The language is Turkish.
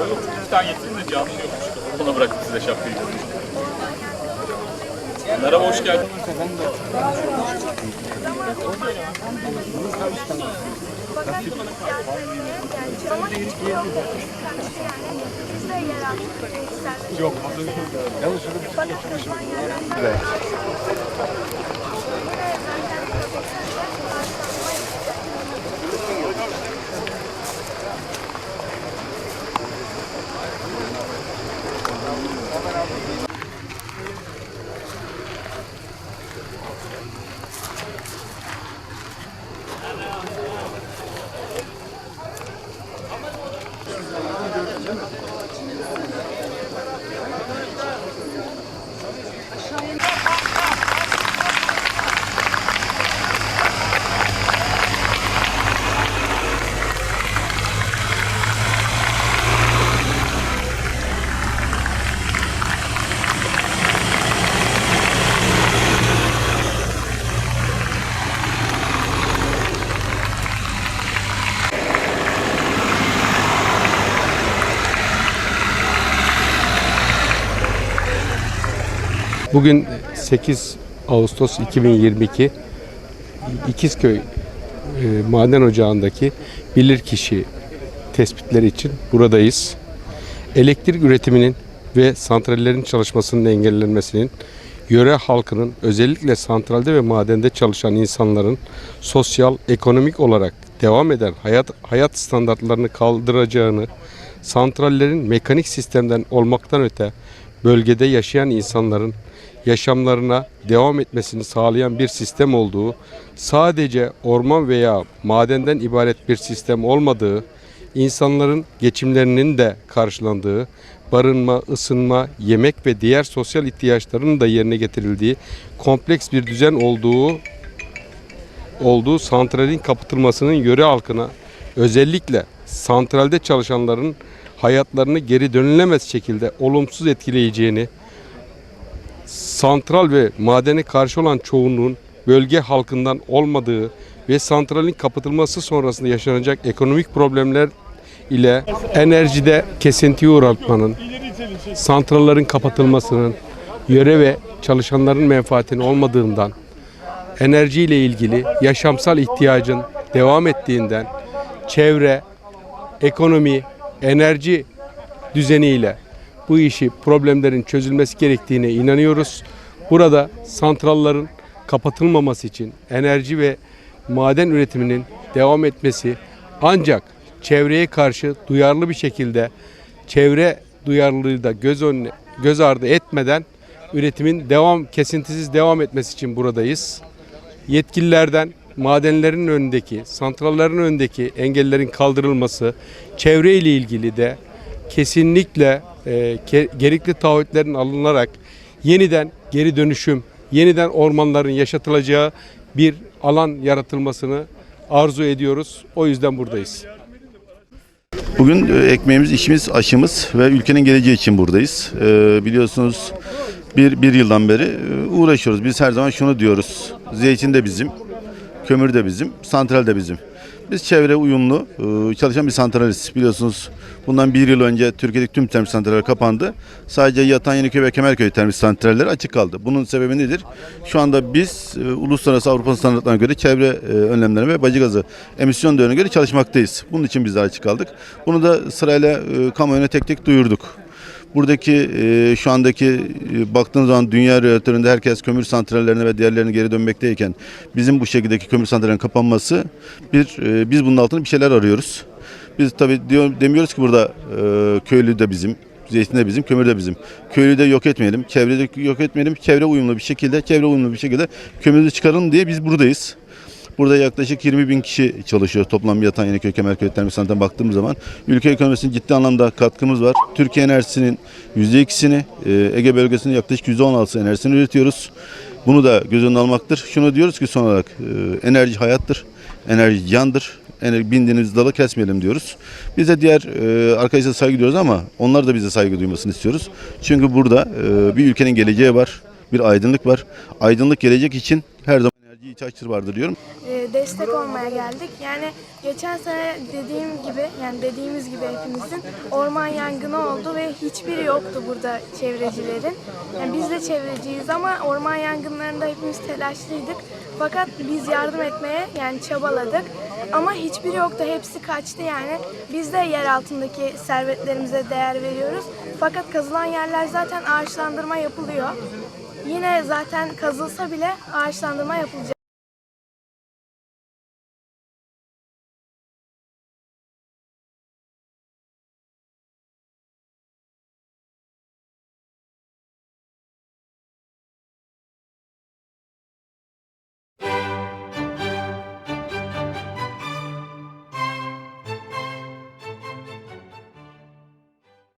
burada. Bir tane getirin de canlı yokmuş. Ona bıraktım size şapkayı. Merhaba, hoş geldiniz. Fakat ihtiyaçlarını yani çoğu etkiliyor. Yani bizde yer almış. Yok. Bugün 8 Ağustos 2022 İkizköy e, maden ocağındaki bilirkişi tespitleri için buradayız. Elektrik üretiminin ve santrallerin çalışmasının engellenmesinin yöre halkının özellikle santralde ve madende çalışan insanların sosyal, ekonomik olarak devam eden hayat hayat standartlarını kaldıracağını, santrallerin mekanik sistemden olmaktan öte bölgede yaşayan insanların yaşamlarına devam etmesini sağlayan bir sistem olduğu, sadece orman veya madenden ibaret bir sistem olmadığı, insanların geçimlerinin de karşılandığı, barınma, ısınma, yemek ve diğer sosyal ihtiyaçlarının da yerine getirildiği kompleks bir düzen olduğu olduğu santralin kapatılmasının yöre halkına özellikle santralde çalışanların hayatlarını geri dönülemez şekilde olumsuz etkileyeceğini, santral ve madene karşı olan çoğunluğun bölge halkından olmadığı ve santralin kapatılması sonrasında yaşanacak ekonomik problemler ile enerjide kesintiye uğratmanın, santrallerin kapatılmasının yöre ve çalışanların menfaatini olmadığından, enerjiyle ilgili yaşamsal ihtiyacın devam ettiğinden, çevre, ekonomi, enerji düzeniyle bu işi problemlerin çözülmesi gerektiğine inanıyoruz. Burada santrallerin kapatılmaması için enerji ve maden üretiminin devam etmesi ancak çevreye karşı duyarlı bir şekilde çevre duyarlılığı da göz önüne, göz ardı etmeden üretimin devam kesintisiz devam etmesi için buradayız. Yetkililerden madenlerin önündeki, santrallerin önündeki engellerin kaldırılması, çevre ile ilgili de kesinlikle e, ke- gerekli taahhütlerin alınarak yeniden geri dönüşüm, yeniden ormanların yaşatılacağı bir alan yaratılmasını arzu ediyoruz. O yüzden buradayız. Bugün e, ekmeğimiz, işimiz, aşımız ve ülkenin geleceği için buradayız. Ee, biliyorsunuz bir, bir yıldan beri e, uğraşıyoruz. Biz her zaman şunu diyoruz. Zeytin de bizim, kömür de bizim, santral de bizim. Biz çevre uyumlu e, çalışan bir santraliz. Biliyorsunuz bundan bir yıl önce Türkiye'deki tüm termik santraller kapandı. Sadece Yatan Yeniköy ve Kemerköy termik santralleri açık kaldı. Bunun sebebi nedir? Şu anda biz e, uluslararası Avrupa standartlarına göre çevre e, önlemlerine ve bacı gazı emisyon değerine göre çalışmaktayız. Bunun için bizler açık kaldık. Bunu da sırayla kamuoyuna tek tek duyurduk. Buradaki e, şu andaki e, baktığınız zaman dünya realitöründe herkes kömür santrallerine ve diğerlerine geri dönmekteyken bizim bu şekildeki kömür santrallerinin kapanması bir e, biz bunun altında bir şeyler arıyoruz. Biz tabii diyor, demiyoruz ki burada e, köylü de bizim, zeytin de bizim, kömür de bizim. Köylü de yok etmeyelim, çevreyi de yok etmeyelim. Çevre uyumlu bir şekilde, çevre uyumlu bir şekilde kömürü çıkaralım diye biz buradayız. Burada yaklaşık 20 bin kişi çalışıyor toplam yatan Yeniköy Kemerköy Termik Santrali'ne baktığımız zaman. Ülke ekonomisinin ciddi anlamda katkımız var. Türkiye enerjisinin %2'sini, e, Ege bölgesinin yaklaşık %16'sı enerjisini üretiyoruz. Bunu da göz önüne almaktır. Şunu diyoruz ki son olarak e, enerji hayattır, enerji candır. Bindiğiniz dalı kesmeyelim diyoruz. Biz de diğer e, arkadaşlara saygı duyuyoruz ama onlar da bize saygı duymasını istiyoruz. Çünkü burada e, bir ülkenin geleceği var, bir aydınlık var. Aydınlık gelecek için her zaman enerji ihtiyaçları vardır diyorum. e, destek olmaya geldik. Yani geçen sene dediğim gibi yani dediğimiz gibi hepimizin orman yangını oldu ve hiçbiri yoktu burada çevrecilerin. Yani biz de çevreciyiz ama orman yangınlarında hepimiz telaşlıydık. Fakat biz yardım etmeye yani çabaladık. Ama hiçbiri yoktu. Hepsi kaçtı yani. Biz de yer altındaki servetlerimize değer veriyoruz. Fakat kazılan yerler zaten ağaçlandırma yapılıyor. Yine zaten kazılsa bile ağaçlandırma yapılacak.